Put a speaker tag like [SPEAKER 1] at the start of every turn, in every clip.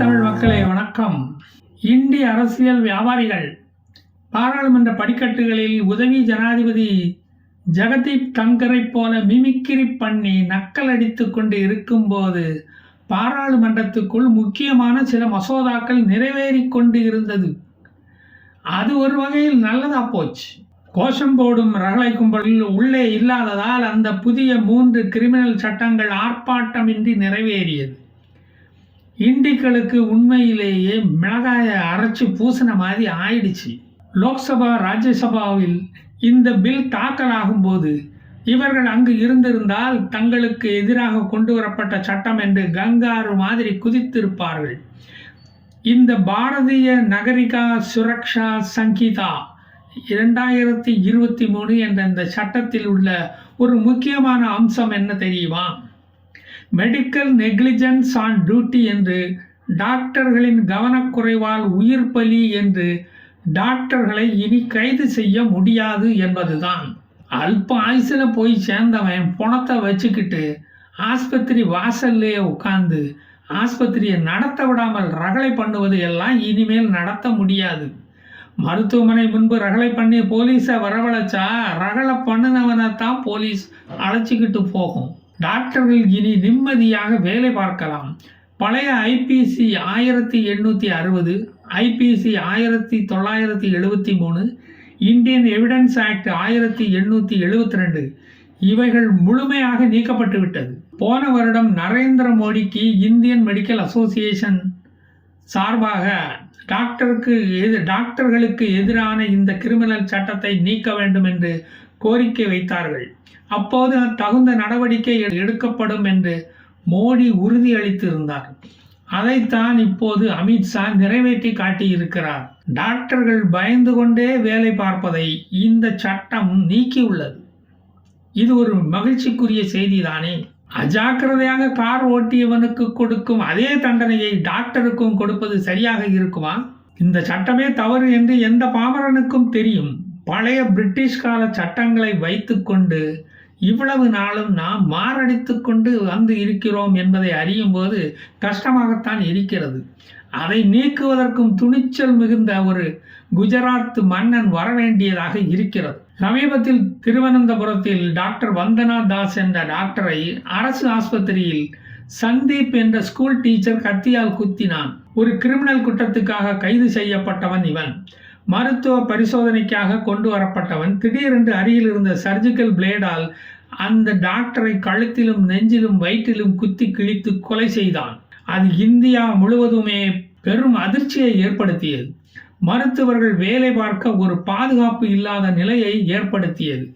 [SPEAKER 1] தமிழ் மக்களே வணக்கம். இந்திய அரசியல் வியாபாரிகள் பாராளுமன்ற படிக்கட்டுகளில் உதவி ஜனாதிபதி ஜெகதீப் தங்கரை போல மிமிக்கிரி பண்ணி நக்கல் அடித்து கொண்டு இருக்கும்போது பாராளுமன்றத்துக்குள் முக்கியமான சில மசோதாக்கள் நிறைவேறி கொண்டு இருந்தது. அது ஒரு வகையில் நல்லதா போச்சு. கோஷம் போடும் ரகளை கும்பல் உள்ளே இல்லாததால் அந்த புதிய மூன்று கிரிமினல் சட்டங்கள் ஆர்ப்பாட்டமின்றி நிறைவேறியது. இண்டிக்களுக்கு உண்மையிலேயே மிளகாயை அரைச்சி பூசின மாதிரி ஆயிடுச்சு. லோக்சபா ராஜ்யசபாவில் இந்த பில் தாக்கலாகும் போது இவர்கள் அங்கு இருந்திருந்தால் தங்களுக்கு எதிராக கொண்டு வரப்பட்ட சட்டம் என்று கங்காரு மாதிரி குதித்திருப்பார்கள். இந்த பாரதிய நகரிகா சுரக்ஷா சங்கீதா இரண்டாயிரத்தி இருபத்தி மூணு என்ற இந்த சட்டத்தில் உள்ள ஒரு முக்கியமான அம்சம் என்ன தெரியுமா? மெடிக்கல் நெக்லிஜென்ஸ் ஆன் டியூட்டி என்று டாக்டர்களின் கவனக்குறைவால் உயிர் பலி என்று டாக்டர்களை இனி கைது செய்ய முடியாது என்பதுதான். அல்ப ஆயுசில் போய் சேர்ந்தவன் பணத்தை வச்சுக்கிட்டு ஆஸ்பத்திரி வாசல்லையே உட்கார்ந்து ஆஸ்பத்திரியை நடத்த விடாமல் ரகளை பண்ணுவது எல்லாம் இனிமேல் நடத்த முடியாது. மருத்துவமனை முன்பு ரகளை பண்ணி போலீஸை வரவழைச்சா ரகளை பண்ணினவனை தான் போலீஸ் அழைச்சிக்கிட்டு போகும். டாக்டர்கள் இனி நிம்மதியாக வேலை பார்க்கலாம். பழைய ஐபிசி ஆயிரத்தி எண்ணூற்றி அறுபது ஐபிசி ஆயிரத்தி தொள்ளாயிரத்தி எழுபத்தி மூணு இந்தியன் எவிடன்ஸ் ஆக்ட் ஆயிரத்தி எண்ணூற்றி எழுபத்தி ரெண்டு இவைகள் முழுமையாக நீக்கப்பட்டு விட்டது போன வருடம் நரேந்திர மோடிக்கு இந்தியன் மெடிக்கல் அசோசியேஷன் சார்பாக டாக்டருக்கு எது டாக்டர்களுக்கு எதிரான இந்த கிரிமினல் சட்டத்தை நீக்க வேண்டும் என்று கோரிக்கை வைத்தார்கள். அப்போது தகுந்த நடவடிக்கை எடு- எடுக்கப்படும் என்று மோடி உறுதியளித்திருந்தார். அதைத்தான் இப்போது அமித்ஷா நிறைவேற்றி காட்டியிருக்கிறார். டாக்டர்கள் பயந்து கொண்டே வேலை பார்ப்பதை இந்த சட்டம் நீக்கியுள்ளது. இது ஒரு மகிழ்ச்சிக்குரிய செய்திதானே? அஜாக்கிரதையாக கார் ஓட்டியவனுக்கு கொடுக்கும் அதே தண்டனையை டாக்டருக்கும் கொடுப்பது சரியாக இருக்குமா? இந்த சட்டமே தவறு என்று எந்த பாமரனுக்கும் தெரியும். பழைய பிரிட்டிஷ் கால சட்டங்களை வைத்துக்கொண்டு இவ்வளவு நாளும் நாம் மாரடித்து கொண்டு வந்து இருக்கிறோம் என்பதை அறியும் போது கஷ்டமாகத்தான் இருக்கிறது. அதை நீக்குவதற்கும் துணிச்சல் மிகுந்த ஒரு குஜராத் மன்னன் வரவேண்டியதாக இருக்கிறது. சமீபத்தில் திருவனந்தபுரத்தில் டாக்டர் வந்தனா தாஸ் என்ற டாக்டரை அரசு ஆஸ்பத்திரியில் சந்தீப் என்ற ஸ்கூல் டீச்சர் கத்தியால் குத்தினான். ஒரு கிரிமினல் குற்றத்துக்காக கைது செய்யப்பட்டவன் இவன். மருத்துவ பரிசோதனைக்காக கொண்டு வரப்பட்டவன் திடீரென்று அருகில் இருந்த சர்ஜிக்கல் பிளேடால் அந்த டாக்டரை கழுத்திலும் நெஞ்சிலும் வயிற்றிலும் குத்தி கிழித்து கொலை செய்தான். அது இந்தியா முழுவதுமே பெரும் அதிர்ச்சியை ஏற்படுத்தியது. மருத்துவர்கள் வேலை பார்க்க ஒரு பாதுகாப்பு இல்லாத நிலையை ஏற்படுத்தியது.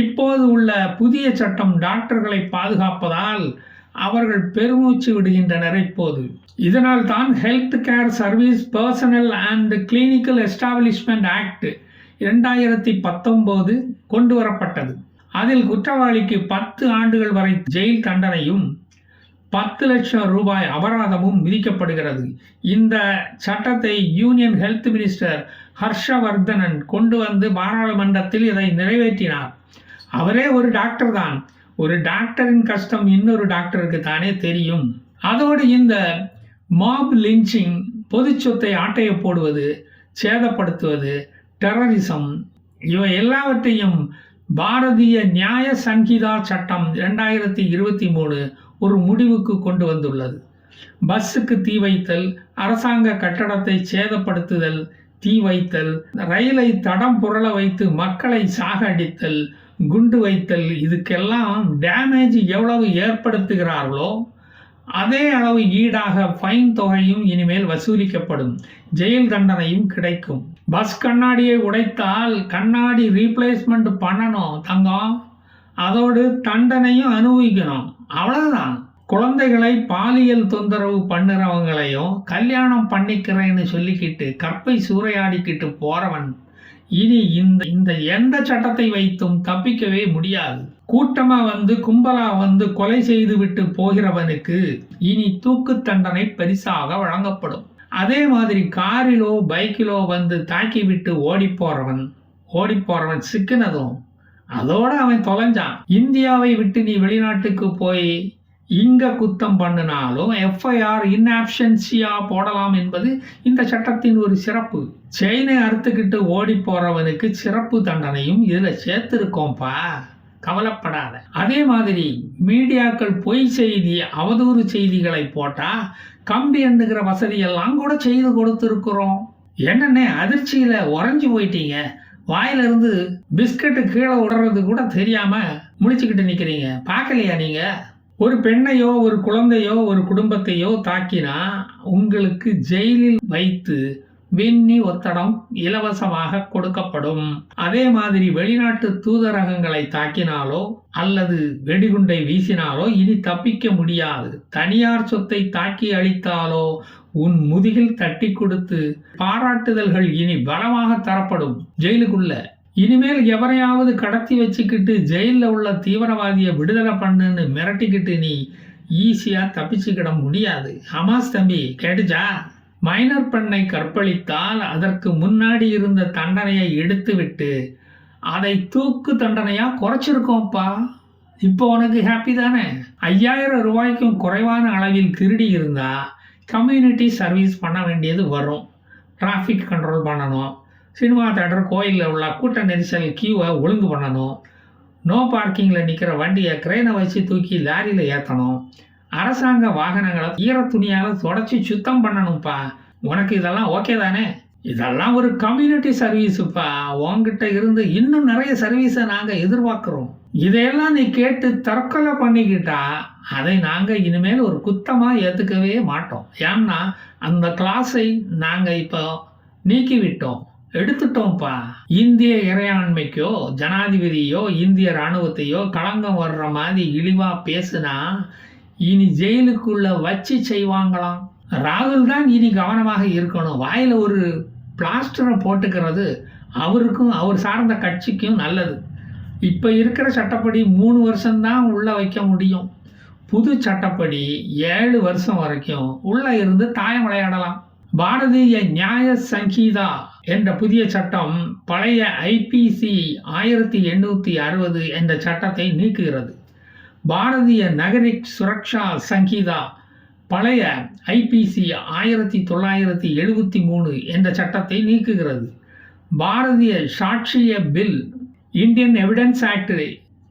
[SPEAKER 1] இப்போது உள்ள புதிய சட்டம் டாக்டர்களை பாதுகாப்பதால் அவர்கள் பெருமூச்சு விடுகின்றனர் இப்போது. இதனால் தான் health care service personnel and clinical establishment act இரண்டாயிரத்தி பத்தொம்போது கொண்டு வரப்பட்டது அதில் குற்றவாளிக்கு பத்து ஆண்டுகள் வரை ஜெயில் தண்டனையும் பத்து லட்சம் ரூபாய் அபராதமும் விதிக்கப்படுகிறது. இந்த சட்டத்தை யூனியன் ஹெல்த் மினிஸ்டர் ஹர்ஷவர்தனன் கொண்டு வந்து பாராளுமன்றத்தில் இதை நிறைவேற்றினார். அவரே ஒரு டாக்டர் தான். ஒரு டாக்டரின் கஷ்டம் இன்னொரு டாக்டருக்கு தானே தெரியும். அதோடு இந்த மாப் லிஞ்சிங் பொது சொத்தை ஆட்டைய போடுவது சேதப்படுத்துவது டெரரிசம் இவை எல்லாவற்றையும் பாரதிய நியாய சங்கீதா சட்டம் இரண்டாயிரத்தி இருபத்தி மூணு ஒரு முடிவுக்கு கொண்டு வந்துள்ளது. பஸ்ஸுக்கு தீ வைத்தல் அரசாங்க கட்டடத்தை சேதப்படுத்துதல் தீ வைத்தல் ரயிலை தடம் புரள வைத்து மக்களை சாகடித்தல் குண்டு வைத்தல் இதுக்கெல்லாம் டேமேஜ் எவ்வளவு ஏற்படுத்துகிறார்களோ அதே அளவு ஈடாக ஃபைன் தொகையும் இனிமேல் வசூலிக்கப்படும். ஜெயில் தண்டனையும் கிடைக்கும். பஸ் கண்ணாடியை உடைத்தால் கண்ணாடி ரீப்ளேஸ்மெண்ட் பண்ணணும் தங்கம். அதோடு தண்டனையும் அனுபவிக்கணும். அவ்வளவுதான். குழந்தைகளை பாலியல் தொந்தரவு பண்ணுறவங்களையும் கல்யாணம் பண்ணிக்கிறேன்னு சொல்லிக்கிட்டு கற்பை சூறையாடிக்கிட்டு போறவன் இனி இந்த இந்த எந்த சட்டத்தை வைத்தும் தப்பிக்கவே முடியாது. கூட்டமா வந்து கும்பலா வந்து கொலை செய்து விட்டு போகிறவனுக்கு இனி தூக்கு தண்டனை பரிசாக வழங்கப்படும். அதே மாதிரி காரிலோ பைக்கிலோ வந்து தாக்கி விட்டு ஓடி போறவன் ஓடி போறவன் சிக்கினதும் அதோட அவன் தொலைஞ்சான். இந்தியாவை விட்டு நீ வெளிநாட்டுக்கு போய் இங்க குத்தம் பண்ணினாலும் எஃப்ஐஆர் இன்ஆப்ஷன்சியா போடலாம் என்பது இந்த சட்டத்தின் ஒரு சிறப்பு. செயினை அறுத்துக்கிட்டு ஓடி போறவனுக்கு சிறப்பு தண்டனையும் இதில் சேர்த்துருக்கோம்ப்பா. கவலைப்படாத. அதே மாதிரி மீடியாக்கள் பொய் செய்தி அவதூறு செய்திகளை போட்டால் கம்பி எண்ணுகிற வசதியெல்லாம் கூட செய்து கொடுத்துருக்குறோம். என்னென்ன அதிர்ச்சியில் உறைஞ்சி போயிட்டீங்க. வாயிலிருந்து பிஸ்கட்டு கீழே விடுறது கூட தெரியாமல் முடிச்சுக்கிட்டு நிற்கிறீங்க பார்க்கலையா நீங்கள் ஒரு பெண்ணையோ ஒரு குழந்தையோ ஒரு குடும்பத்தையோ தாக்கினா உங்களுக்கு ஜெயிலில் வைத்து விண்ணி ஒத்தடம் இலவசமாக கொடுக்கப்படும். அதே மாதிரி வெளிநாட்டு தூதரகங்களை தாக்கினாலோ அல்லது வெடிகுண்டை வீசினாலோ இனி தப்பிக்க முடியாது. தனியார் சொத்தை தாக்கி அழித்தாலோ உன் முதுகில் தட்டி கொடுத்து பாராட்டுதல்கள் இனி பலமாக தரப்படும். ஜெயிலுக்குள்ள இனிமேல் எவரையாவது கடத்தி வச்சுக்கிட்டு ஜெயிலில் உள்ள தீவிரவாதியை விடுதலை பண்ணுன்னு மிரட்டிக்கிட்டு நீ ஈஸியாக தப்பிச்சுக்கிட முடியாது. ஹமாஸ் தம்பி கேட்டுச்சா? மைனர் பெண்ணை கற்பழித்தால் அதற்கு முன்னாடி இருந்த தண்டனையை எடுத்துவிட்டு அதை தூக்கு தண்டனையாக குறைச்சிருக்கோம்ப்பா. இப்போ உனக்கு ஹாப்பி தானே? ஐயாயிரம் ரூபாய்க்கும் குறைவான அளவில் திருடி இருந்தால் கம்யூனிட்டி சர்வீஸ் பண்ண வேண்டியது வரும். டிராஃபிக் கண்ட்ரோல் பண்ணணும். சினிமா தேட்டர் கோயிலில் உள்ள கூட்ட நெரிசல் கியூவை ஒழுங்கு பண்ணணும். நோ பார்க்கிங்கில் நிற்கிற வண்டியை கிரெயினை வச்சு தூக்கி லாரியில் ஏற்றணும் அரசாங்க வாகனங்களை ஈர துணியால் தொடச்சி சுத்தம் பண்ணணும்ப்பா உனக்கு இதெல்லாம் ஓகே தானே? இதெல்லாம் ஒரு கம்யூனிட்டி சர்வீஸுப்பா உங்ககிட்ட இருந்து இன்னும் நிறைய சர்வீஸை நாங்கள் எதிர்பார்க்குறோம். இதையெல்லாம் நீ கேட்டு தற்கொலை பண்ணிக்கிட்டா அதை நாங்கள் இனிமேல் ஒரு குத்தமாக ஏற்றுக்கவே மாட்டோம். ஏன்னா அந்த கிளாஸை நாங்கள் இப்போ நீக்கிவிட்டோம். எடுத்துட்டோம்ப்பா. இந்திய இறையாண்மைக்கோ ஜனாதிபதியோ இந்திய ராணுவத்தையோ களங்கம் வர்ற மாதிரி இழிவாக பேசுனா இனி ஜெயிலுக்குள்ள வச்சு செய்வாங்களாம். ராகுல் தான் இனி கவனமாக இருக்கணும். வாயில் ஒரு பிளாஸ்டரை போட்டுக்கிறது அவருக்கும் அவர் சார்ந்த கட்சிக்கும் நல்லது. இப்போ இருக்கிற சட்டப்படி மூணு வருஷம்தான் உள்ளே வைக்க முடியும். புது சட்டப்படி ஏழு வருஷம் வரைக்கும் உள்ளே இருந்து தாயம் விளையாடலாம். பாரதிய நியாய சங்கீதா. என்ற புதிய சட்டம் பழைய ஐபிசி ஆயிரத்தி எண்ணூற்றி அறுபது என்ற சட்டத்தை நீக்குகிறது. பாரதிய நகரிக் சுரக்ஷா சங்கீதா பழைய ஐபிசி ஆயிரத்தி தொள்ளாயிரத்தி எழுபத்தி மூணு என்ற சட்டத்தை நீக்குகிறது. Bharatiya Sakshya bill Indian evidence act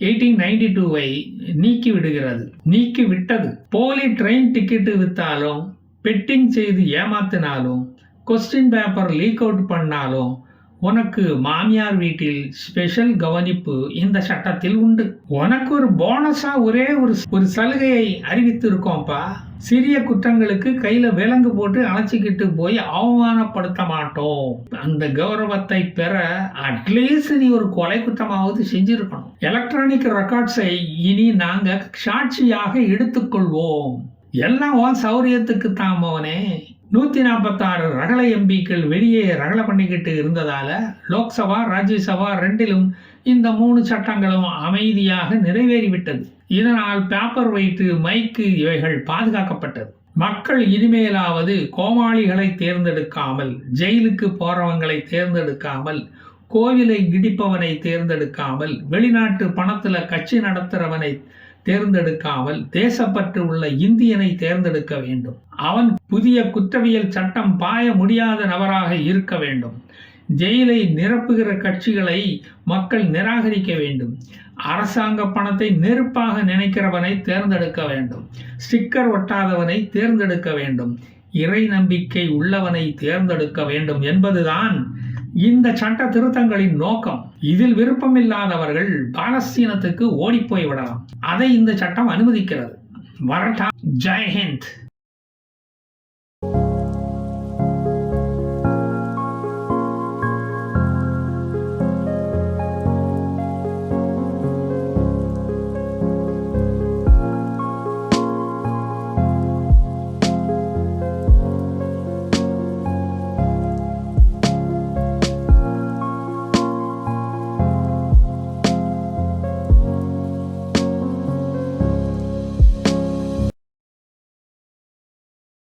[SPEAKER 1] eighteen ninety டூவை நீக்கி விடுகிறது நீக்கி விட்டது போலி ட்ரெயின் டிக்கெட்டு விற்றாலும் பெட்டிங் செய்து ஏமாத்தினாலும் கொஸ்டின் பேப்பர் லீக் அவுட் பண்ணாலும் உனக்கு மாமியார் வீட்டில் ஸ்பெஷல் கவனிப்பு இந்த சட்டத்தில் உண்டு. உனக்கு ஒரு போனஸா ஒரே ஒரு ஒரு சலுகையை அறிவித்திருக்கோம்ப்பா. சிறிய குற்றங்களுக்கு கையில விலங்கு போட்டு அணைச்சிக்கிட்டு போய் அவமானப்படுத்த மாட்டோம். அந்த கௌரவத்தை பெற அட்லீஸ்ட் நீ ஒரு கொலை குற்றமாவது செஞ்சிருக்கணும். எலக்ட்ரானிக் ரெக்கார்ட்ஸை இனி நாங்க சாட்சியாக எடுத்துக்கொள்வோம். எல்லாம் உன் சௌரியத்துக்கு தான் மோனே. நூற்றி நாற்பத்தாறு ரகல எம்பிக்கள் வெளியே ரகல பண்ணிக்கிட்டு இருந்ததால லோக்சபா ராஜ்யசபா ரெண்டிலும் இந்த மூணு சட்டங்களும் அமைதியாக நிறைவேறிவிட்டது. இதனால் பேப்பர் வெயிட்டு மைக்கு இவைகள் பாதுகாக்கப்பட்டது. மக்கள் இனிமேலாவது கோமாளிகளை தேர்ந்தெடுக்காமல் ஜெயிலுக்கு போறவங்களை தேர்ந்தெடுக்காமல் கோவிலை இடிப்பவனை தேர்ந்தெடுக்காமல் வெளிநாட்டு பணத்தில் கட்சி நடத்துகிறவனை தேர்ந்தெடுக்காமல் தேசப்பற்று உள்ள இந்தியனை தேர்ந்தெடுக்க வேண்டும். அவன் புதிய குற்றவியல் சட்டம் பாய முடியாத நபராக இருக்க வேண்டும். ஜெயிலை நிரப்புகிற கட்சிகளை மக்கள் நிராகரிக்க வேண்டும். அரசாங்க பணத்தை நெருப்பாக நினைக்கிறவனை தேர்ந்தெடுக்க வேண்டும். ஸ்டிக்கர் ஒட்டாதவனை தேர்ந்தெடுக்க வேண்டும். இறை நம்பிக்கை உள்ளவனை தேர்ந்தெடுக்க வேண்டும் என்பதுதான் இந்த சட்ட திருத்தங்களின் நோக்கம் இதில் விருப்பமில்லாதவர்கள் பாலஸ்தீனத்துக்கு ஓடிப்போய் விடலாம். அதை இந்த சட்டம் அனுமதிக்கிறது. வரட்டா. ஜெய்ஹிந்த்